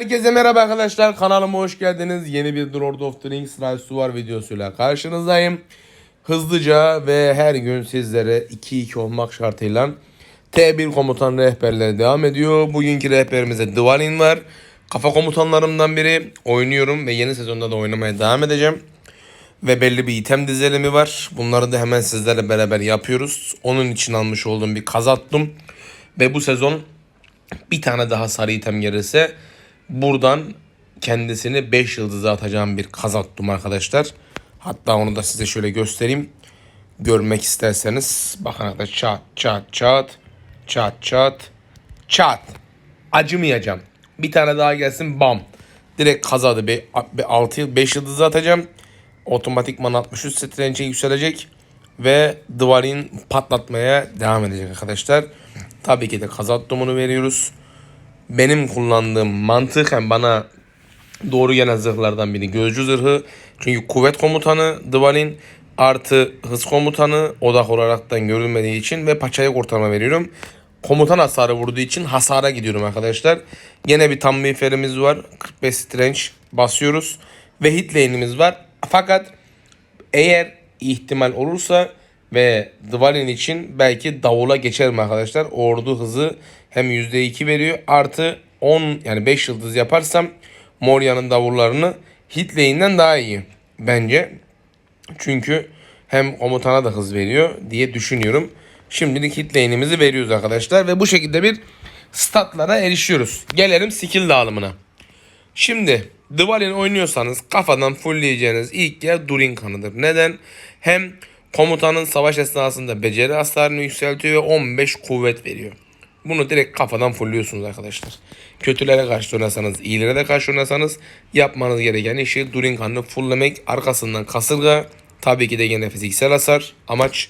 Herkese merhaba arkadaşlar kanalıma hoş geldiniz. Yeni bir Lord of the Rings Rise to War videosuyla karşınızdayım. Hızlıca ve her gün sizlere 2-2 olmak şartıyla T1 komutan rehberleri devam ediyor. Bugünkü rehberimizde Dwalin var. Kafa komutanlarımdan biri. Oynuyorum ve yeni sezonda da oynamaya devam edeceğim. Ve belli bir item dizelimi var. Bunları da hemen sizlerle beraber yapıyoruz. Onun için almış olduğum bir kaz attım. Ve bu sezon bir tane daha sarı item gelirse buradan kendisini 5 yıldıza atacağım bir kaz attım arkadaşlar. Hatta onu da size şöyle göstereyim. Görmek isterseniz bakın arkadaşlar çat çat çat çat çat çat acımayacağım. Bir tane daha gelsin bam. Direkt kazadı. Bir 6 yıl 5 yıldızı atacağım. Otomatikman 63 strençe yükselecek. Ve Dwalin patlatmaya devam edecek arkadaşlar. Tabii ki de kazat domunu veriyoruz. Benim kullandığım mantıken bana doğru gelen zırhlardan biri gözcü zırhı. Çünkü kuvvet komutanı Dwalin artı hız komutanı odak olaraktan görülmediği için ve paçaya kurtarma veriyorum. Komutan hasarı vurduğu için hasara gidiyorum arkadaşlar. Gene bir tam miğferimiz var. 45 strange basıyoruz. Ve hit lane'imiz var. Fakat eğer ihtimal olursa ve Dwalin için belki davula geçerim arkadaşlar. Ordu hızı hem %2 veriyor artı 10 yani 5 yıldız yaparsam Moria'nın davullarını hit lane'den daha iyi bence. Çünkü hem komutana da hız veriyor diye düşünüyorum. Şimdilik hit lane'imizi veriyoruz arkadaşlar ve bu şekilde bir statlara erişiyoruz. Gelelim skill dağılımına. Şimdi Dwalin oynuyorsanız kafadan fullleyeceğiniz ilk yer Durin kanıdır. Neden? Hem komutanın savaş esnasında beceri hasarını yükseltiyor ve 15 kuvvet veriyor. Bunu direkt kafadan fulluyorsunuz arkadaşlar. Kötülere karşı oynasanız, iyilere de karşı oynasanız yapmanız gereken işi Durin kanını fulllemek. Arkasından kasırga. Tabii ki de gene fiziksel hasar. Amaç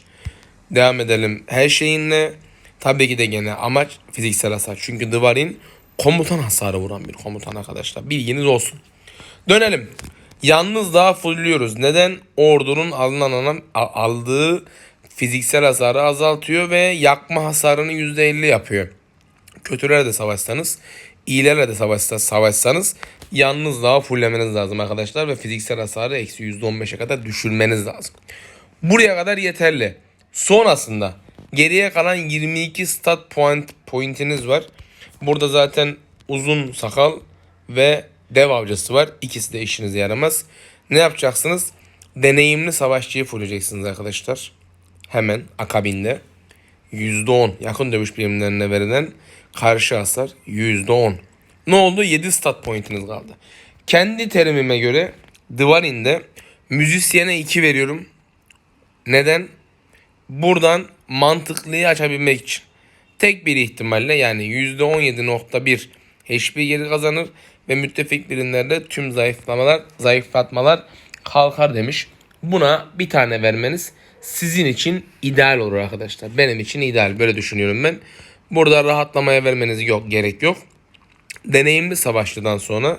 devam edelim her şeyinle. Tabii ki de gene amaç fiziksel hasar. Çünkü Dwalin komutan hasarı vuran bir komutan arkadaşlar. Bilginiz olsun. Dönelim. Yalnız daha fullüyoruz. Neden? Ordunun alınan aldığı fiziksel hasarı azaltıyor ve yakma hasarını %50 yapıyor. Kötülerle savaşsanız, iyilerle de savaşsa, savaşsanız yalnız daha fullemeniz lazım arkadaşlar ve fiziksel hasarı eksi %15'e kadar düşürmeniz lazım. Buraya kadar yeterli. Sonrasında geriye kalan 22 stat point pointiniz var. Burada zaten uzun sakal ve dev avcısı var. İkisi de işinize yaramaz. Ne yapacaksınız? Deneyimli savaşçıyı fulleyeceksiniz arkadaşlar. Hemen akabinde. %10 yakın dövüş birimlerine verilen karşı hasar %10. Ne oldu? 7 stat pointiniz kaldı. Kendi terimime göre Dwalin'de müzisyene 2 veriyorum. Neden? Buradan mantıklıyı açabilmek için. Tek bir ihtimalle yani %17.1 HP geri kazanır ve müttefik birimlerde tüm zayıflamalar, zayıflatmalar kalkar demiş. Buna bir tane vermeniz sizin için ideal olur arkadaşlar. Benim için ideal böyle düşünüyorum ben. Burada rahatlamaya vermeniz yok gerek yok. Deneyimli savaşçıdan sonra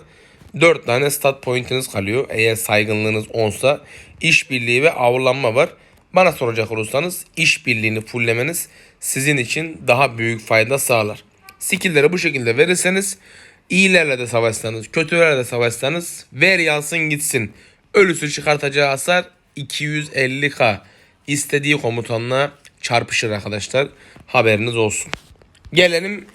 4 tane stat pointiniz kalıyor. Eğer saygınlığınız 10'sa işbirliği ve avlanma var. Bana soracak olursanız işbirliğini fullemeniz sizin için daha büyük fayda sağlar. Skill'leri bu şekilde verirseniz iyilerle de savaşsanız, kötülerle de savaşsanız ver yansın gitsin. Ölüsü çıkartacağı hasar 250k. İstediği komutanla çarpışır arkadaşlar. Haberiniz olsun. Gelelim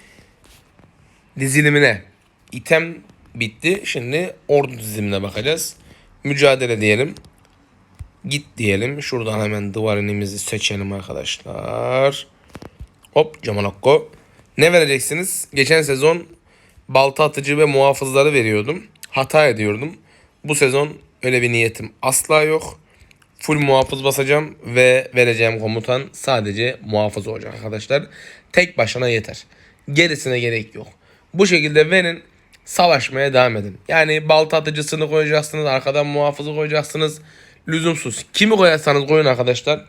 dizilimine. İtem bitti. Şimdi ordu dizilimine bakacağız. Mücadele diyelim. Git diyelim. Şuradan hemen duvarınımızı seçelim arkadaşlar. Hop Camanakko. Ne vereceksiniz? Geçen sezon balta atıcı ve muhafızları veriyordum. Hata ediyordum. Bu sezon öyle bir niyetim asla yok. Full muhafız basacağım ve vereceğim komutan sadece muhafız olacak arkadaşlar. Tek başına yeter. Gerisine gerek yok. Bu şekilde verin savaşmaya devam edin. Yani balta atıcısını koyacaksınız, arkadan muhafızı koyacaksınız. Lüzumsuz. Kimi koyarsanız koyun arkadaşlar.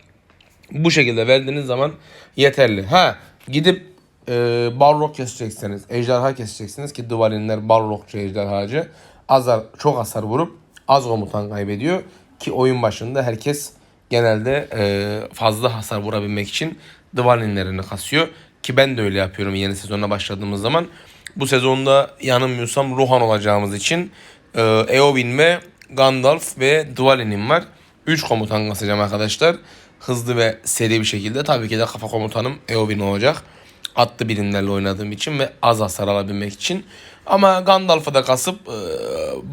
Bu şekilde verdiğiniz zaman yeterli. Ha gidip e, balrog keseceksiniz. Ejderha keseceksiniz ki duvalinler balrogçu ejderhacı. Azar, çok hasar vurup az komutan kaybediyor. Ki oyun başında herkes genelde e, fazla hasar vurabilmek için Dvalinlerini kasıyor. Ki ben de öyle yapıyorum yeni sezona başladığımız zaman. Bu sezonda yanılmıyorsam Rohan olacağımız için e, Eowyn ve Gandalf ve Dwalin'im var. 3 komutan kasacağım arkadaşlar. Hızlı ve seri bir şekilde. Tabii ki de kafa komutanım Eowyn olacak. Atlı birimlerle oynadığım için ve az hasar alabilmek için. Ama Gandalf'ı da kasıp e,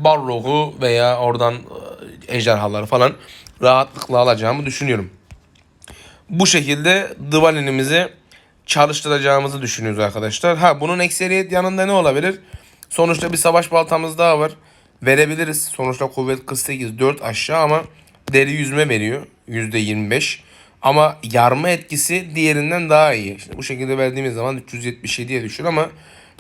Balrog'u veya oradan e, ejderhaları falan rahatlıkla alacağımı düşünüyorum. Bu şekilde Dwalin'imizi çalıştıracağımızı düşünüyoruz arkadaşlar. Ha bunun ekseriyet yanında ne olabilir? Sonuçta bir savaş baltamız daha var. Verebiliriz. Sonuçta kuvvet 48 4 aşağı ama deri yüzme veriyor. %25. Ama yarma etkisi diğerinden daha iyi. Şimdi bu şekilde verdiğimiz zaman 377'ye düşür ama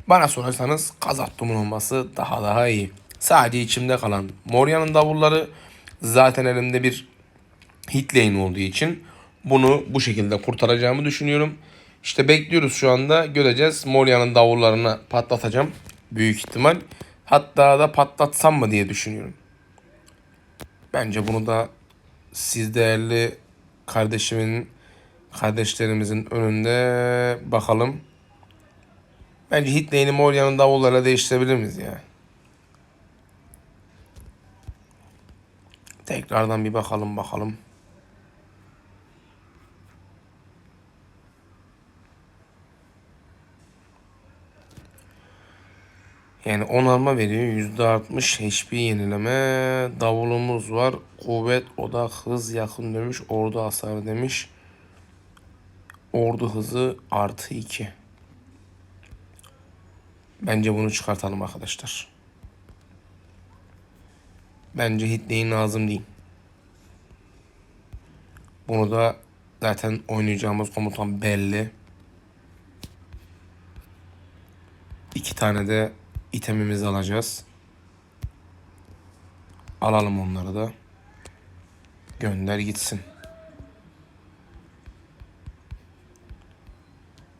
bana sorarsanız Kazattum'un olması daha daha iyi. Sadece içimde kalan Moria'nın davulları zaten elimde bir hit lane olduğu için bunu bu şekilde kurtaracağımı düşünüyorum. İşte bekliyoruz şu anda. Göreceğiz. Moria'nın davullarını patlatacağım. Büyük ihtimal. Hatta da patlatsam mı diye düşünüyorum. Bence bunu da siz değerli kardeşimin kardeşlerimizin önünde bakalım. Bence hit lane'i Moria'nın davullarıyla değiştirebilir miyiz ya? Tekrardan bir bakalım bakalım. Yani onarma veriyor. %60 HP yenileme. Davulumuz var. Kuvvet, odak, hız, yakın demiş. Ordu hasarı demiş. Ordu hızı artı 2. Bence bunu çıkartalım arkadaşlar. Bence hitleyin lazım değil. Bunu da zaten oynayacağımız komutan belli. İki tane de itemimizi alacağız. Alalım onları da. Gönder gitsin.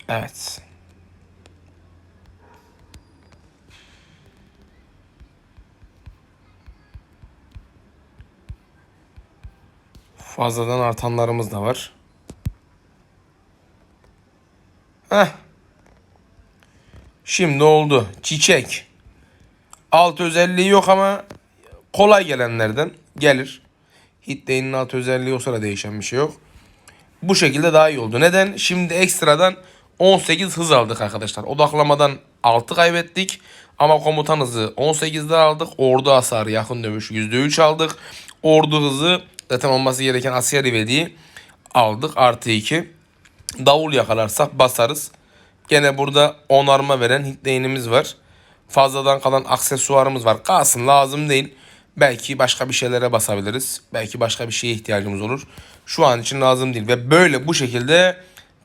Evet. Fazladan artanlarımız da var. Heh. Şimdi oldu. Çiçek. Alt özelliği yok ama kolay gelenlerden gelir. Hitlane'in alt özelliği olsa da değişen bir şey yok. Bu şekilde daha iyi oldu. Neden? Şimdi ekstradan 18 hız aldık arkadaşlar. Odaklamadan 6 kaybettik. Ama komutan hızı 18'de aldık. Ordu hasarı yakın dövüş %3 aldık. Ordu hızı zaten olması gereken Asya rivediği aldık. Artı 2. Davul yakalarsak basarız. Gene burada onarma veren hitlane'imiz var. Fazladan kalan aksesuarımız var. Kalsın lazım değil. Belki başka bir şeylere basabiliriz. Belki başka bir şeye ihtiyacımız olur. Şu an için lazım değil. Ve böyle bu şekilde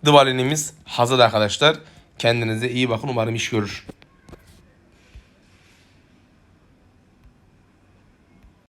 Dvalin'imiz hazır arkadaşlar. Kendinize iyi bakın. Umarım iş görür.